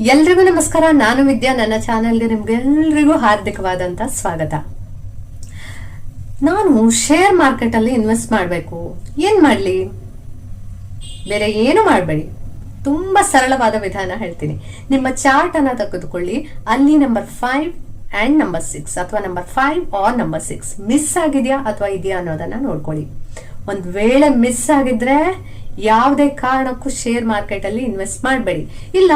ಎಲ್ರಿಗೂ ನಮಸ್ಕಾರ. ನಾನು ವಿದ್ಯಾ. ನನ್ನ ಚಾನೆಲ್ಗೆ ನಿಮ್ಗೆಲ್ರಿಗೂ ಹಾರ್ದಿಕವಾದಂತ ಸ್ವಾಗತ. ನಾನು ಶೇರ್ ಮಾರ್ಕೆಟ್ ಅಲ್ಲಿ ಇನ್ವೆಸ್ಟ್ ಮಾಡಬೇಕು. ಏನ್ ಮಾಡ್ಲಿ? ಬೇರೆ ಏನು ಮಾಡಬೇಡಿ. ತುಂಬಾ ಸರಳವಾದ ವಿಧಾನ ಹೇಳ್ತೀನಿ. ನಿಮ್ಮ ಚಾರ್ಟ್ ಅನ್ನ ತೆಗೆದುಕೊಳ್ಳಿ. ಅಲ್ಲಿ number five and number six ಅಥವಾ number five or number six miss ಆಗಿದೆಯಾ ಅಥವಾ ಇದೆಯಾ ಅನ್ನೋದನ್ನ ನೋಡ್ಕೊಳ್ಳಿ. ಒಂದ್ ವೇಳೆ ಮಿಸ್ ಆಗಿದ್ರೆ ಯಾವುದೇ ಕಾರಣಕ್ಕೂ ಶೇರ್ ಮಾರ್ಕೆಟ್ ಅಲ್ಲಿ ಇನ್ವೆಸ್ಟ್ ಮಾಡಬೇಡಿ. ಇಲ್ಲ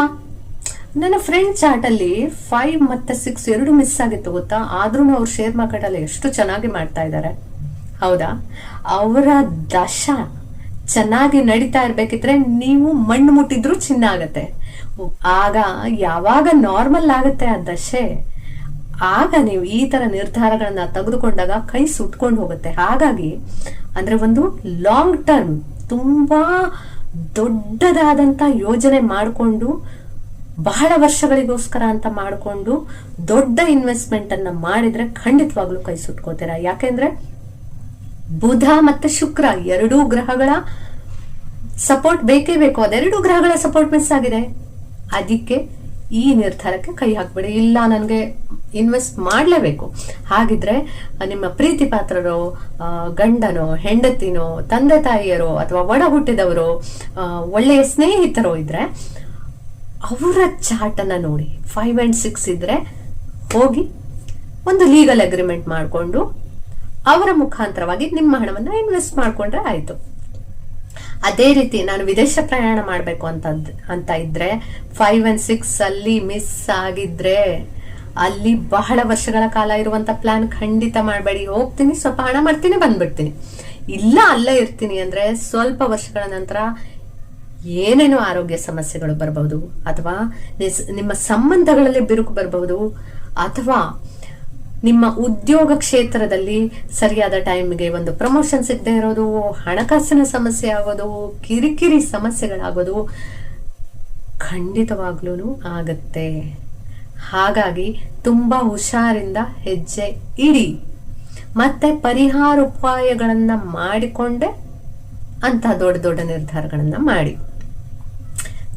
ನನ್ನ ಫ್ರೆಂಡ್ ಚಾರ್ಟ್ ಅಲ್ಲಿ ಫೈವ್ ಮತ್ತೆ ಸಿಕ್ಸ್ ಎರಡು ಮಿಸ್ ಆಗಿತ್ತು ಗೊತ್ತಾ? ಆದ್ರೂ ಅವ್ರು ಶೇರ್ ಮಾರ್ಕೆಟ್ ಅಲ್ಲಿ ಎಷ್ಟು ಚೆನ್ನಾಗಿ ಮಾಡ್ತಾ ಇದ್ದಾರೆ ಹೌದಾ? ಅವರ ದಶ ಚೆನ್ನಾಗಿ ನಡೀತಾ ಇರ್ಬೇಕಿದ್ರೆ ನೀವು ಮಣ್ಣು ಮುಟ್ಟಿದ್ರು ಚಿನ್ನ ಆಗತ್ತೆ. ಆಗ ಯಾವಾಗ ನಾರ್ಮಲ್ ಆಗುತ್ತೆ ಆ ದಶೆ? ಆಗ ನೀವು ಈ ತರ ನಿರ್ಧಾರಗಳನ್ನ ತೆಗೆದುಕೊಂಡಾಗ ಕೈ ಸುಟ್ಕೊಂಡು ಹೋಗುತ್ತೆ. ಹಾಗಾಗಿ, ಅಂದ್ರೆ ಒಂದು ಲಾಂಗ್ ಟರ್ಮ್ ತುಂಬಾ ದೊಡ್ಡದಾದಂತ ಯೋಜನೆ ಮಾಡಿಕೊಂಡು ಬಹಳ ವರ್ಷಗಳಿಗೋಸ್ಕರ ಅಂತ ಮಾಡಿಕೊಂಡು ದೊಡ್ಡ ಇನ್ವೆಸ್ಟ್ಮೆಂಟ್ ಅನ್ನ ಮಾಡಿದ್ರೆ ಖಂಡಿತವಾಗ್ಲೂ ಕೈ ಸುಟ್ಕೋತೀರಾ ಯಾಕೆಂದ್ರೆ ಬುಧ ಮತ್ತೆ ಶುಕ್ರ ಎರಡೂ ಗ್ರಹಗಳ ಸಪೋರ್ಟ್ ಬೇಕೇ ಬೇಕು. ಅದೆರಡು ಗ್ರಹಗಳ ಸಪೋರ್ಟ್ ಮಿಸ್ ಆಗಿದೆ. ಅದಕ್ಕೆ ಈ ನಿರ್ಧಾರಕ್ಕೆ ಕೈ ಹಾಕ್ಬೇಡಿ. ಇಲ್ಲ, ನನಗೆ ಇನ್ವೆಸ್ಟ್ ಮಾಡಲೇಬೇಕು. ಹಾಗಿದ್ರೆ, ನಿಮ್ಮ ಪ್ರೀತಿ ಪಾತ್ರರೋ ಗಂಡನೋ, ಹೆಂಡತಿನೋ, ತಂದೆ ತಾಯಿಯರೋ, ಅಥವಾ ಒಡ ಹುಟ್ಟಿದವರು ಒಳ್ಳೆಯ ಸ್ನೇಹಿತರೋ ಇದ್ರೆ ಅವರ ಚಾರ್ಟ್ ಅನ್ನ ನೋಡಿ. ಫೈವ್ ಅಂಡ್ ಸಿಕ್ಸ್ ಇದ್ರೆ ಹೋಗಿ ಒಂದು ಲೀಗಲ್ ಅಗ್ರಿಮೆಂಟ್ ಮಾಡಿಕೊಂಡು ಅವರ ಮುಖಾಂತರವಾಗಿ ನಿಮ್ಮ ಹಣವನ್ನ ಇನ್ವೆಸ್ಟ್ ಮಾಡಿಕೊಂಡ್ರೆ ಆಯ್ತು. ಅದೇ ರೀತಿ ನಾನು ವಿದೇಶ ಪ್ರಯಾಣ ಮಾಡಬೇಕು ಅಂತ ಅಂತ ಇದ್ರೆ ಫೈವ್ ಅಂಡ್ ಸಿಕ್ಸ್ ಅಲ್ಲಿ ಮಿಸ್ ಆಗಿದ್ರೆ ಅಲ್ಲಿ ಬಹಳ ವರ್ಷಗಳ ಕಾಲ ಇರುವಂತ ಪ್ಲಾನ್ ಖಂಡಿತ ಮಾಡಬೇಡಿ. ಹೋಗ್ತೀನಿ, ಸ್ವಲ್ಪ ಹಣ ಮಾಡ್ತೀನಿ, ಬಂದ್ಬಿಡ್ತೀನಿ. ಇಲ್ಲ ಅಲ್ಲೇ ಇರ್ತೀನಿ ಅಂದ್ರೆ ಸ್ವಲ್ಪ ವರ್ಷಗಳ ನಂತರ ಏನೇನೋ ಆರೋಗ್ಯ ಸಮಸ್ಯೆಗಳು ಬರಬಹುದು, ಅಥವಾ ನಿಮ್ಮ ಸಂಬಂಧಗಳಲ್ಲಿ ಬಿರುಕು ಬರಬಹುದು, ಅಥವಾ ನಿಮ್ಮ ಉದ್ಯೋಗ ಕ್ಷೇತ್ರದಲ್ಲಿ ಸರಿಯಾದ ಟೈಮ್ಗೆ ಒಂದು ಪ್ರಮೋಷನ್ ಸಿಗದೆ ಇರೋದು, ಹಣಕಾಸಿನ ಸಮಸ್ಯೆ ಆಗೋದು, ಕಿರಿಕಿರಿ ಸಮಸ್ಯೆಗಳಾಗೋದು ಖಂಡಿತವಾಗ್ಲೂ ಆಗತ್ತೆ. ಹಾಗಾಗಿ ತುಂಬಾ ಹುಷಾರಿಂದ ಹೆಜ್ಜೆ ಇಡಿ. ಮತ್ತೆ ಪರಿಹಾರ ಉಪಾಯಗಳನ್ನ ಮಾಡಿಕೊಂಡೆ ಅಂತ ದೊಡ್ಡ ದೊಡ್ಡ ನಿರ್ಧಾರಗಳನ್ನ ಮಾಡಿ.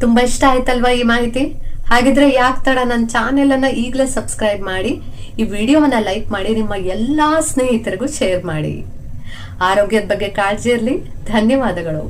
ತುಂಬಾ ಇಷ್ಟ ಆಯ್ತಲ್ವಾ ಈ ಮಾಹಿತಿ? ಹಾಗಿದ್ರೆ ಯಾಕೆ ತಡ ನನ್ನ ಚಾನೆಲ್ ಅನ್ನ ಈಗಲೇ ಸಬ್ಸ್ಕ್ರೈಬ್ ಮಾಡಿ, ಈ ವಿಡಿಯೋವನ್ನ ಲೈಕ್ ಮಾಡಿ, ನಿಮ್ಮ ಎಲ್ಲಾ ಸ್ನೇಹಿತರಿಗೂ ಶೇರ್ ಮಾಡಿ. ಆರೋಗ್ಯದ ಬಗ್ಗೆ ಕಾಳಜಿ ಇರಲಿ, ಧನ್ಯವಾದಗಳು.